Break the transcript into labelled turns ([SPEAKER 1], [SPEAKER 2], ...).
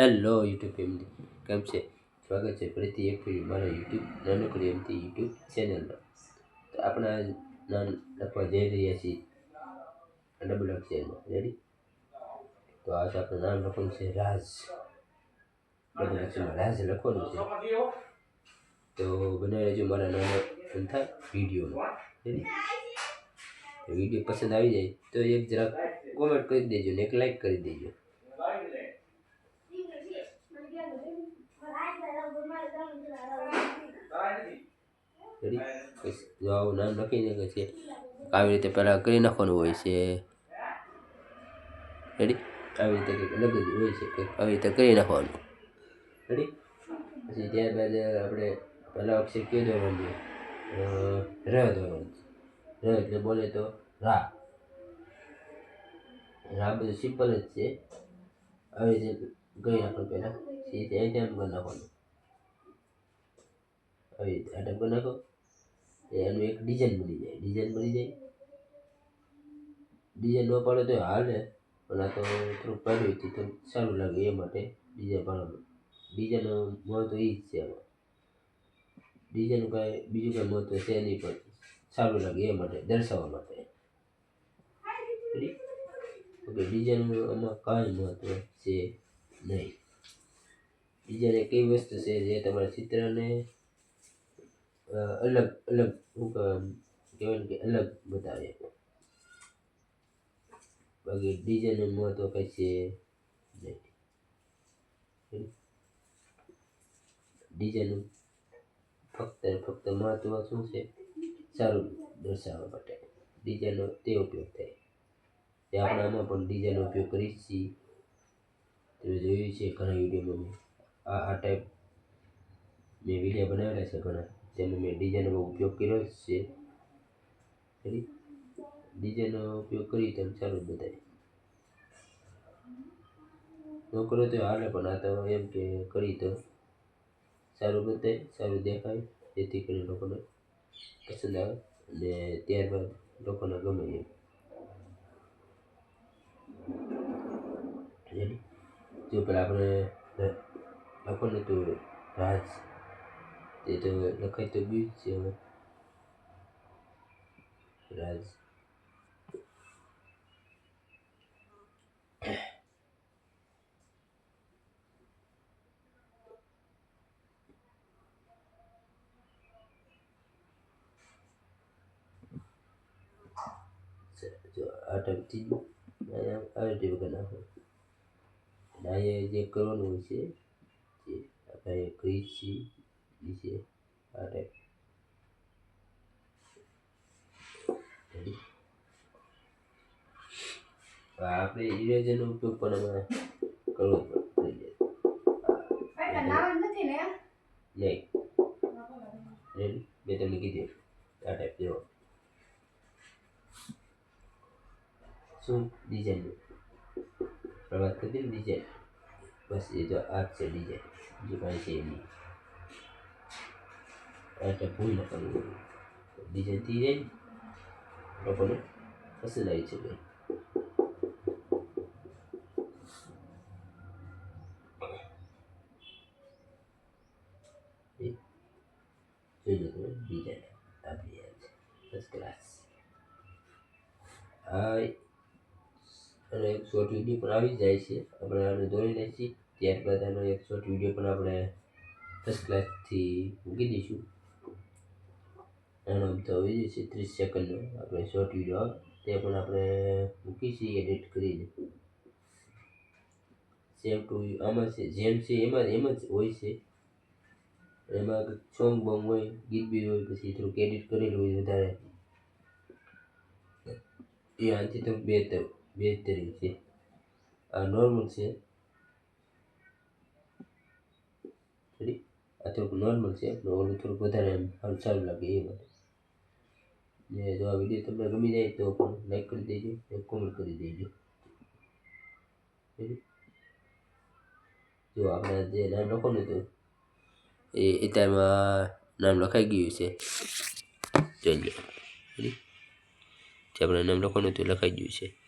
[SPEAKER 1] Hello YouTube family કેમ છે? સ્વાગત છે ફરીથી એક ફરી મારા યુટ્યુબ નાનકડી એમથી યુટ્યુબ ચેનલમાં તો આપણે નામ લખવા જઈ રહ્યા છીએ ડબલ અક્ષરમાં રેડી તો આજ આપણે નામ લખવાનું છે રાજ. ડબલ અક્ષરમાં રાજ લખવાનું છે. તો બનાવી લેજો મારા નાના થાય વિડીયોમાં રેડી વીડિયો પસંદ આવી જાય તો એક જરાક કોમેન્ટ કરી દેજો ને એક લાઈક કરી દેજો. રેડી પછી આવું નામ લખીને કે છે આવી રીતે પહેલાં કરી નાખવાનું હોય છે. રેડી આવી રીતે કંઈક અલગ જ હોય છે, કંઈક આવી રીતે કરી નાખવાનું. રેડી પછી ત્યારબાદ આપણે પહેલાં અક્ષર કયો દોરવાનું છે? ર દોરવાનું ર એટલે બોલે તો રા. રા બધું સિમ્પલ જ છે. આવી રીતે ગઈ આપણે પહેલાં. સીધે ત્યાં કરી નાખવાનું આવી આ ડબ્બો નાખો. એનું એક ડિઝાઇન બની જાય. ડિઝાઇન બની જાય. ડિઝાઇન ન પાડો તો હાલે પણ આ તો થોડુંક પાડ્યું હતું તો સારું લાગે એ માટે ડિઝાઇન પાડવાનું. ડિઝાઇનનું મહત્વ એ જ છે આમાં. ડિઝાઇનનું કાંઈ બીજું કાંઈ મહત્વ છે નહીં, પણ સારું લાગે એ માટે, દર્શાવવા માટે. ઓકે ડિઝાઇનનું આમાં કાંઈ મહત્વ છે નહીં. ડિઝાઇન એક એવી વસ્તુ છે જે તમારા ચિત્રને અલગ અલગ શું કહેવાય કે અલગ બતાવે બાકી ડિઝાઇનનું મહત્વ કંઈ છે નહીં ડિઝાઇનનું ફક્ત ફક્ત મહત્વ શું છે સારું દર્શાવવા માટે ડિઝાઇનનો તે ઉપયોગ થાય તે આપણે આમાં પણ ડિઝાઇનનો ઉપયોગ કરીએ છીએ તમે જોયું છે ઘણા વિડીયોમાં આ આ ટાઈપ મેં વીડિયો બનાવેલા છે ઘણા તેમાં મેં ડિઝાઇનનો ઉપયોગ કર્યો છે. ડિઝાઇનનો ઉપયોગ કરી તેમ સારું બધાય. ન કરો તો હાલે, પણ આ તો એમ કે કરી તો સારું બતાય સારું દેખાય. જેથી કરીને લોકોને પસંદ આવે અને ત્યારબાદ લોકોને ગમે એમ. જો પેલા આપણે આપણને તો રાજ તે તો લખાય તો બીજ છે હવે રાજ જો આ ટાઈપથી આવી રીતે વગર નાખો અને અહીંયા જે કરવાનું હોય છે જે આપણે ક્રીજ આ ટાઈપ રેડી આપણે ઇરેઝરનો ઉપયોગ પણ અમારે કરવો પડી નહીં મેં તમને કીધું આ ટાઈપ જેવો શું ડિઝાઇન પ્રવાસ કરી ડિઝાઇન બસ એ તો આ છે ડિઝાઇન બીજું કાંઈ છે નહીં એટલે ભૂલ કરવું થઈ જાય લોકોને આવી છે ભાઈ જોઈ લો તમે ડિઝાઇન આપણી આ છે ફર્સ્ટ ક્લાસ આ અને એક શોર્ટ વીડિયો પણ આવી જાય છે આપણે આને દોરી છીએ ત્યારબાદ આનો એક શોર્ટ વીડિયો પણ આપણે ફર્સ્ટ ક્લાસથી મૂકી દઈશું ઓફ તો આવી છે, ત્રીસ સેકન્ડનો આપણે શોર્ટ વીડિયો તે પણ આપણે મૂકી છીએ એડિટ કરીને સેમ ટુ આમાં છે, જેમ છે, એમાં, એમ જ હોય છે. એમાં સોંગ બોંગ હોય, ગીત બી હોય, પછી થોડુંક એડિટ કરેલું હોય વધારે. એ આથી તો બે બેહતરીન છે. આ નોર્મલ છે. આ થોડુંક નોર્મલ છે ઓલું થોડુંક વધારે એમ સારું સારું લાગે એ માટે ને જો આ વીડિયો તમને ગમી જાય તો પણ લાઈક કરી દેજો અને કોમેન્ટ કરી દેજો. જો આપણે જે નામ લખવાનું હતું, એ અત્યારમાં નામ લખાઈ ગયું છે. જોઈ લો. જે આપણે નામ લખવાનું હતું લખાઈ ગયું છે.